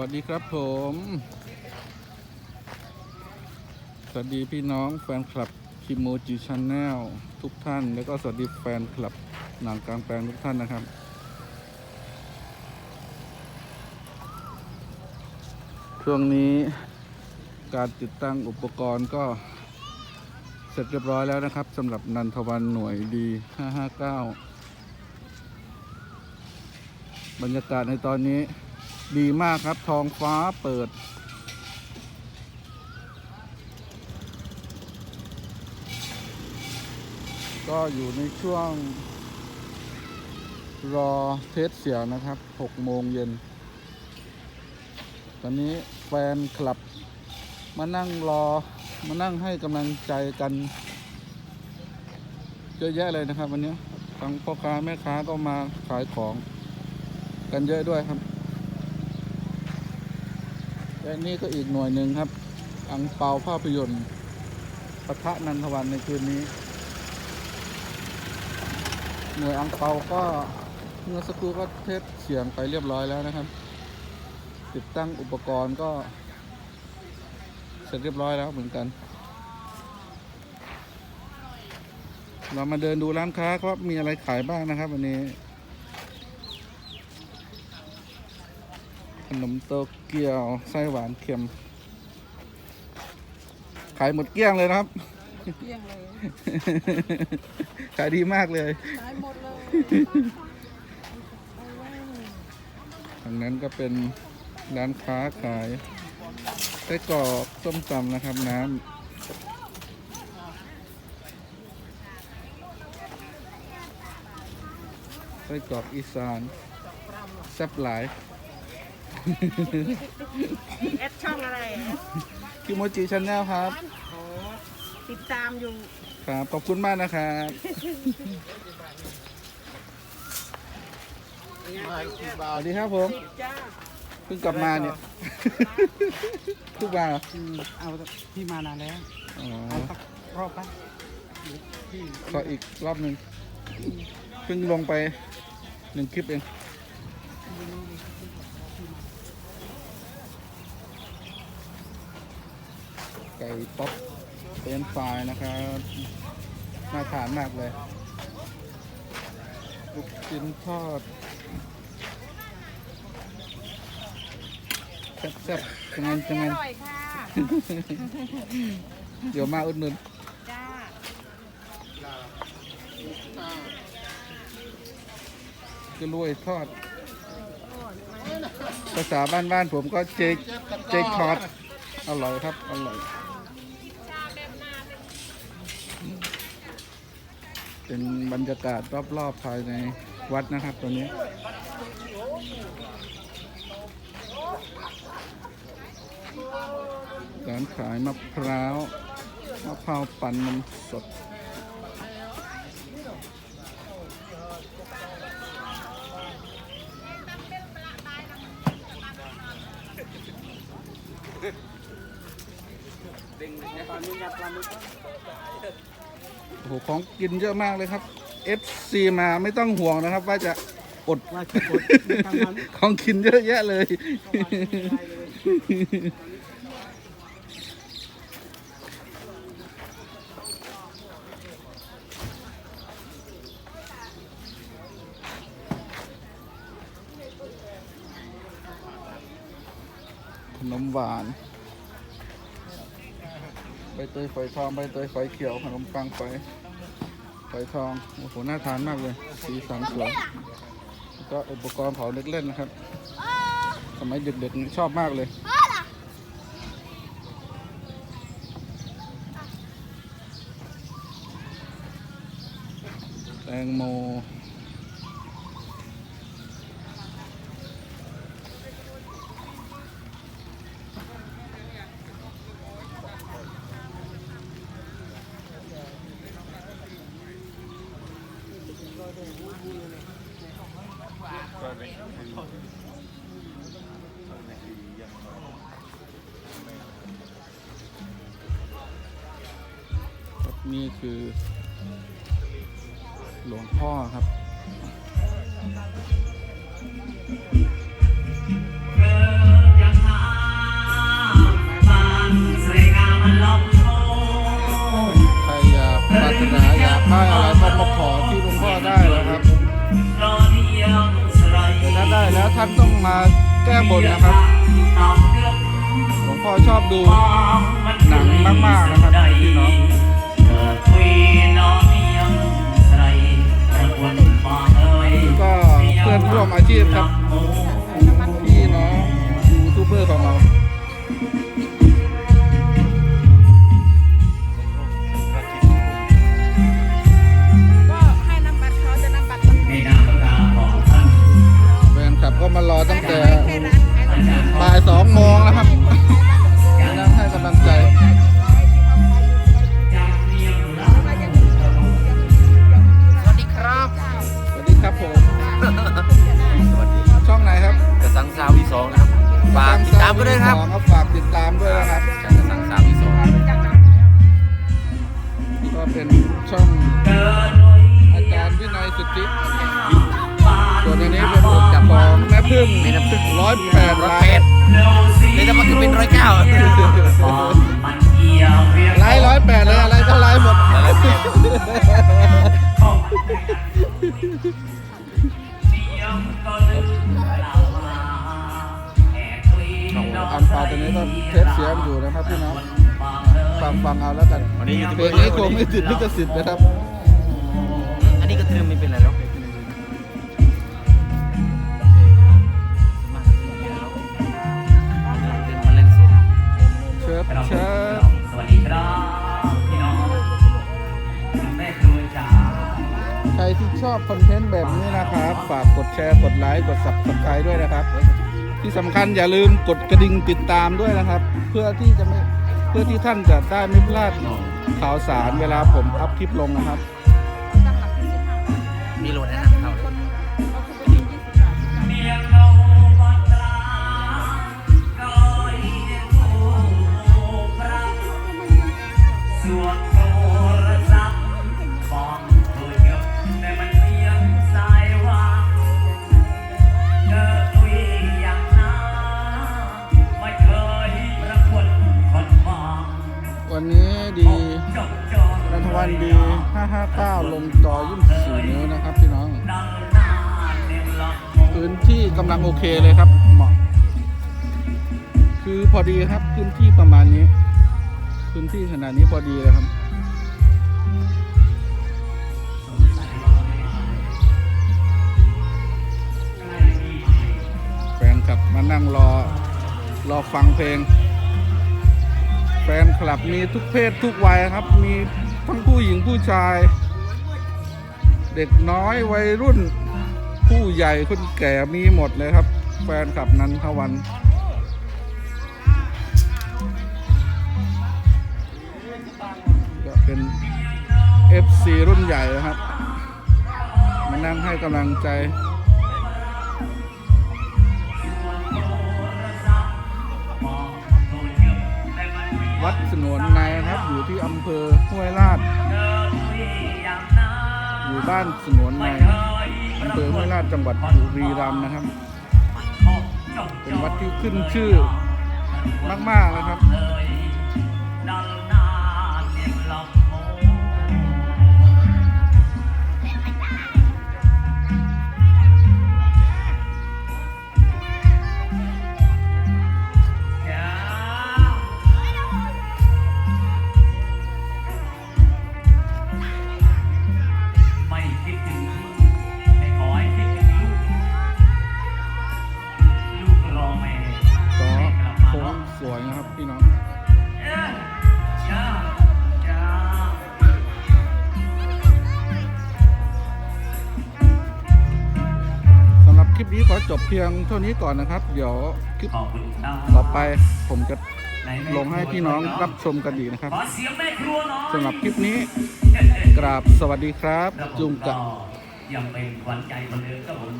วัสดีครับผม สวัสดีพี่น้องแฟนคลับคิโมจิชาแนลทุกท่าน แล้วก็สวัสดีแฟนคลับหนังกลางแปลงทุกท่านนะครับ ช่วงนี้การติดตั้งอุปกรณ์ก็เสร็จเรียบร้อยแล้วนะครับสำหรับนันทวันหน่วยดี 559 บรรยากาศในตอนนี้ ดีมากครับท้องฟ้าเปิด ก็อยู่ในช่วง รอเทสเสียงนะครับ6โมงเย็น ตอนนี้แฟนคลับ มานั่งรอมานั่งให้กำลังใจกันเยอะแยะเลยนะครับ วันนี้ทั้งพ่อค้าแม่ค้าก็มาขายของกันเยอะด้วยครับ และนี่ก็อีกหน่วยหนึ่งครับ อังเปาภาพยนตร์ปะทะนันทวันในคืนนี้ หน่วยอังเปาก็เมื่อสักครู่ก็เทสเสียงไปเรียบร้อยแล้วนะครับ ติดตั้งอุปกรณ์ก็ เสร็จเรียบร้อยแล้วเหมือนกัน เรามาเดินดูร้านค้าครับมีอะไรขายบ้างนะครับวันนี้ นมโตเกียวไส้หวานเค็ม ขายหมดเกลี้ยงเลยนะครับ เกลี้ยงเลยขายดีมากเลยขายหมดเลยทางนั้นก็เป็นร้านค้าขายไส้กรอกส้มตำนะครับน้ำไส้กรอกอีสานแซ่บหลาย เอสช่องอะไรคิโมจิชาแนลครับโอ้ติดตามอยู่ ครับ ขอบคุณมากนะครับสวัสดีครับผม จ้า เพิ่งกลับมาเนี่ย เพิ่งมาอืมเอาพี่มานานแล้วอ๋อเอาสักรอบปะพี่ขออีกรอบหนึ่งเพิ่งลงไปหนึ่งคลิปเอง ก่ป๊อปเป็นไฟรายนะครับน่าทานมากเลยลูกชิ้นทอดแซ่บๆจังไงจังไงอร่อยค่ะ เดี๋ยวมาอุดหนุนจ้ากระรวยทอด ภาษาบ้านๆผมก็เจกเจกทอด อร่อยครับ อร่อย เป็นบรรยากาศรอบๆภายในวัดนะครับตัวนี้ร้านขายมะพร้าวมะพร้าวปั่นนมสด โอ้โหของกินเยอะมากเลยครับ FC มาไม่ต้องห่วงนะครับ ว่าจะอดว่าจะกดทางนั้นของกินเยอะแยะเลย ขนมหวาน ใบเตยฝอยทองใบเตยฝอยเขียวขนมปังฝอยฝอยทองโอ้โหน่าทานมากเลย สีสันสวยแล้วก็อุปกรณ์เผาเล็กเล่นนะครับ สมัยเด็กๆชอบมากเลยแตงโม นี่คือ หลวงพ่อครับ มาแก้บนนะครับหลวงพ่อชอบดูหนังมากๆนะครับพี่น้องก็เพื่อนร่วมอาชีพครับ กันด้วยนะครับครับฝากติดตามด้วยนะครับจากกระสังสาววีสองก็เป็นช่องอาจารย์วินัยสุทธิส่วนอันนี้เป็นบทจับของแม่พึ่งมีน้ำพึ่งร้อยแปดร้อยไลแปดค์เลยแล้วมันคือเป็นร้อยเก้าไล ไม่ติดลิขสิทธิ์นะครับ อันนี้ก็คือไม่เป็นไรแล้วมาเล่นสดเชิญเชิญสวัสดีครับพี่น้องคุณแม่ครัวจ๋าใครที่ชอบคอนเทนต์แบบนี้นะครับ ฝากกดแชร์กดไลค์กด subscribe ด้วยนะครับ ที่สำคัญอย่าลืมกดกระดิ่งติดตามด้วยนะครับ เพื่อที่จะไม่เพื่อที่ท่านจะได้ไม่พลาดข่าวสารเวลาผมอัพคลิปลงนะครับ มีโหลดให้นะครั วันนี้ดีจบจบรัฐวันดี 559 ลงจอ24นิ้วนะครับพี่น้อง พื้นที่กำลังโอเคเลยครับเหมาะ คือพอดีครับพื้นที่ประมาณนี้ พื้นที่ขนาดนี้พอดีเลยครับแฟนคลับมานั่งรอรอฟังเพลง แฟนคลับมีทุกเพศทุกวัยครับ มีทั้งผู้หญิงผู้ชาย เด็กน้อยวัยรุ่น ผู้ใหญ่คนแก่มีหมดเลยครับ แฟนคลับนันทวันก็เป็น FC รุ่นใหญ่นะครับ มานั่งให้กำลังใจ วัดสนวนในนะครับ อยู่ที่อำเภอห้วยลาด อยู่บ้านสนวนในอำเภอห้วยลาดจังหวัดบุรีรัมย์นะครับ เป็นวัดที่ขึ้นชื่อมากๆนะครับ นี้ขอจบเพียงเท่านี้ก่อนนะครับ เดี๋ยวคลิปขอบคุณครับต่อไปผมจะไหนแม่ลงให้พี่น้องรับชมกันดีนะครับขอเสียงแม่ครัวหน่อยสำหรับคลิปนี้ กราบสวัสดีครับแล้วผมจุงกะก็ยังเป็นขวัญใจคนเดิมครับผม